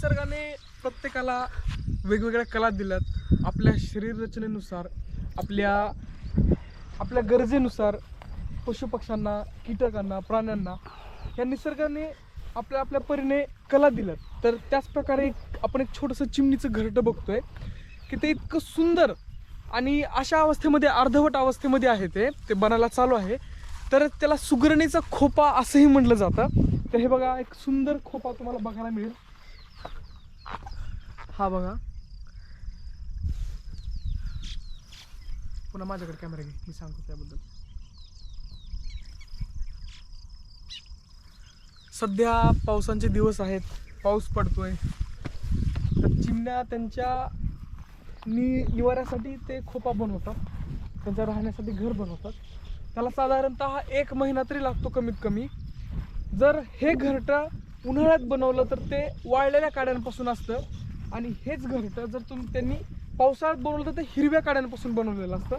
निसर्गाने प्रत्येकाला वेगवेगळ्या कला दिल्यात. आपल्या शरीर रचनेनुसार आपल्या आपल्या गरजेनुसार पशुपक्ष्यांना कीटकांना प्राण्यांना या निसर्गाने आपल्या आपल्या परीने कला दिल्यात. तर त्याच प्रकारे एक आपण एक छोटंसं चिमणीचं घरटं बघतोय की ते इतकं सुंदर आणि अशा अवस्थेमध्ये अर्धवट अवस्थेमध्ये आहे ते. ते बनायला चालू आहे. तर त्याला सुगरणीचा खोपा असंही म्हटलं जातं. तर हे बघा एक सुंदर खोपा तुम्हाला बघायला मिळेल. हा बघा. पुन्हा माझ्याकडे कॅमेरा घे. मी सांगतो त्याबद्दल. सध्या पावसांचे दिवस आहेत. पाऊस पडतोय. तर चिमण्या त्यांच्या नि निवाऱ्यासाठी ते खोपा बनवतात. त्यांच्या राहण्यासाठी घर बनवतात. त्याला साधारणतः एक महिना तरी लागतो कमीत कमी जर हे घरटं उन्हाळ्यात बनवलं तर ते वाळलेल्या काड्यांपासून असतं. आणि हेच घरटं जर तुम्ही त्यांनी पावसाळ्यात बनवलं तर ते हिरव्या काड्यांपासून बनवलेलं असतं.